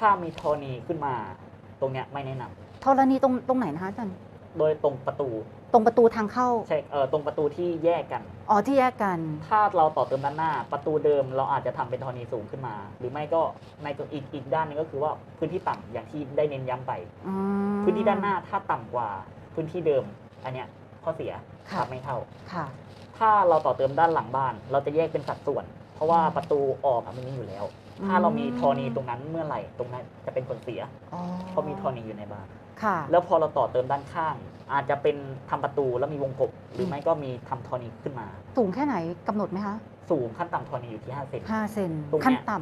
ถ้ามีธรณีขึ้นมา ตรงเนี้ยไม่แนะนำธรณีตรงตรงไหนนะคะอาจารย์โดยตรงประตูตรงประตูทางเข้าใช่เออตรงประตูที่แยกกัน อ๋อที่แยกกัน ถ้าเราต่อเติมด้านหน้า ประตูเดิมเราอาจจะทำเป็นธรณีสูงขึ้นมา หรือไม่ก็ในอีกอีกด้านหนึงก็คือว่าพื้นที่ต่ำอย่างที่ได้เน้นย้ำไป อืมพื้นที่ด้านหน้าถ้าต่ำกว่าพื้นที่เดิม อันเนี้ยข้อเสียค่ะทำไม่เท่า ค่ะ ถ้าเราต่อเติมด้านหลังบ้าน เราจะแยกเป็นสัดส่วน เพราะว่าอืมประตูออกอะมันมีอยู่แล้วอืม ถ้าเรามีธรณีตรงนั้นเมื่อไหร่ตรงนั้นจะเป็นผลเสียอ๋อเพราะมีธรณีอยู่ในบ้าน ค่ะ แล้วพอเราต่อเติมด้านข้าง อาจจะเป็นทำประตูแล้วมีวงกบ หรือไม่ก็มีทำธรณีขึ้นมา สูงแค่ไหนกำหนดไหมคะ สูงขั้นต่ำธรณีอยู่ที่5เซนห้าเซนตรงเนี้ยขั้นต่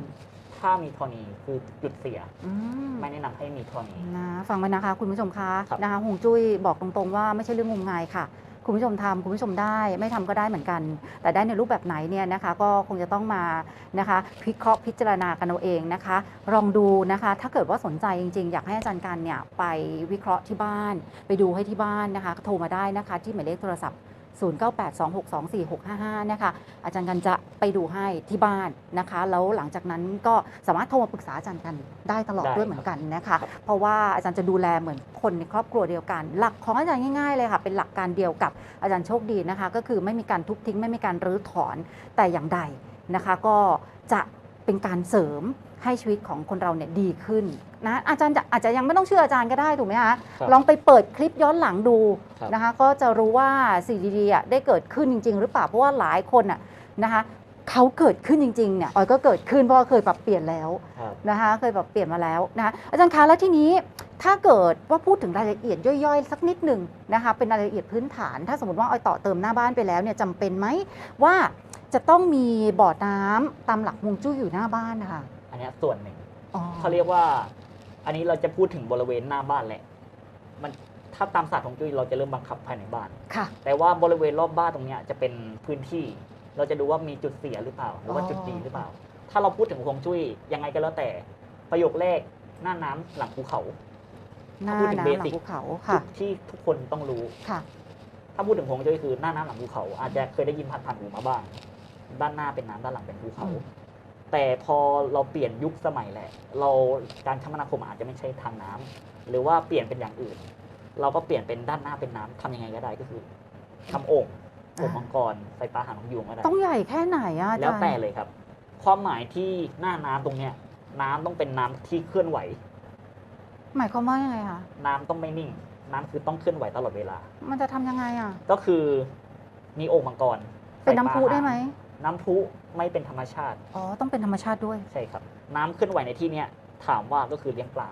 ถ้ามีธรณีคือจุดเสียำอืมไม่แนะนำให้มีธรณีนะฟังไว้นะคะ คุณผู้ชมคะครับนะคะหงจุ้ยบอกตรงๆว่าไม่ใช่เรื่องงมงายค่ะ คุณผู้ชมทำคุณผู้ชมได้ไม่ทำก็ได้เหมือนกัน แต่ได้ในรูปแบบไหนเนี่ยนะคะก็คงจะต้องมานะคะพิเคราะห์พิจารณากันเอาเองนะคะ ลองดูนะคะถ้าเกิดว่าสนใจจริง ๆ อยากให้อาจารย์กันเนี่ยไปวิเคราะห์ที่บ้าน ไปดูให้ที่บ้านนะคะโทรมาได้นะคะที่หมายเลขโทรศัพท์ 0982624655 นะคะอาจารย์กันจะไปดูให้ที่บ้านนะคะ แล้วหลังจากนั้นก็สามารถโทรมาปรึกษาอาจารย์กันได้ตลอดได้ด้วยเหมือนกันนะคะครับเพราะว่าอาจารย์จะดูแลเหมือนคนในครอบครัวเดียวกัน หลักของอาจารย์ง่ายๆเลยค่ะเป็นหลักการเดียวกับอาจารย์โชคดีนะคะ ก็คือไม่มีการทุบทิ้งไม่มีการรื้อถอนแต่อย่างใดนะคะ ก็จะ เป็นการเสริมให้ชีวิตของคนเราเนี่ยดีขึ้นนะอาจารย์จะอาจจะยังไม่ต้องเชื่ออาจารย์ก็ได้ถูกไหมคะครับลองไปเปิดคลิปย้อนหลังดูครับนะคะ ก็จะรู้ว่าสิ่งดีๆอะได้เกิดขึ้นจริง ๆ หรือเปล่าเพราะว่าหลายคนอะนะคะเขาเกิดขึ้นจริงๆเนี่ยออยก็เกิดขึ้นเพราะว่าเคยปรับเปลี่ยนแล้วครับนะคะเคยแบบเปลี่ยนมาแล้วนะคะอาจารย์คะแล้วทีนี้ถ้าเกิดว่าพูดถึงรายละเอียดย่อยๆ สักนิดหนึ่งนะคะเป็นรายละเอียดพื้นฐาน ถ้าสมมติว่าออยต่อเติมหน้าบ้านไปแล้วเนี่ยจำเป็นไหมว่า จะต้องมีบ่อน้ำตามหลักฮวงจุ้ยอยู่หน้าบ้านนะคะอันเนี้ยส่วนหนึ่งอ๋อเขาเรียกว่า อันนี้เราจะพูดถึงบริเวณหน้าบ้านแหละ มันถ้าตามศาสตร์ของจุ้ยเราจะเริ่มบังคับภายในบ้าน ค่ะ แต่ว่าบริเวณรอบบ้านตรงเนี้ยจะเป็นพื้นที่ เราจะดูว่ามีจุดเสียหรือเปล่า หรือว่าอ๋อ จุดดีหรือเปล่า ถ้าเราพูดถึงฮวงจุ้ยยังไงก็แล้วแต่ ประโยคแรกหน้าน้ำหลังภูเขา หน้าพูดถึงน้ำหลัง basic ภูเขาจุค่ะดที่ทุกคนต้องรู้ ค่ะ ถ้าพูดถึงฮวงจุ้ยคือหน้าน้ำหลังภูเขา อาจจะเคยได้ยินผ่านๆหูมาบ้าง ด้านหน้าเป็นน้ำด้านหลังเป็นภูเขาอืมแต่พอเราเปลี่ยนยุคสมัยแหละ เราการคมนาคมอาจจะไม่ใช่ทางน้ำหรือว่าเปลี่ยนเป็นอย่างอื่น เราก็เปลี่ยนเป็นด้านหน้าเป็นน้ำทำยังไงก็ได้ก็คือทำโอ่งโอ่งมังกรไฟฟ้าหางนกยูงก็ได้ต้องใหญ่แค่ไหนอะอาจารย์แล้วแต่เลยครับ ความหมายที่หน้าน้ำตรงเนี้ย น้ำต้องเป็นน้ำที่เคลื่อนไหว หมายความว่ายังไงคะน้ำต้องไม่นิ่ง น้ำคือต้องเคลื่อนไหวตลอดเวลา มันจะทำยังไงอะก็คือมีโอ่งมังกรเป็นน้ำฟฟ้าพุได้ไหม น้ำพุไม่เป็นธรรมชาติ อ๋อ ต้องเป็นธรรมชาติด้วย ใช่ครับ น้ำเคลื่อนไหวในที่เนี้ยถามว่าก็คือเลี้ยงปลา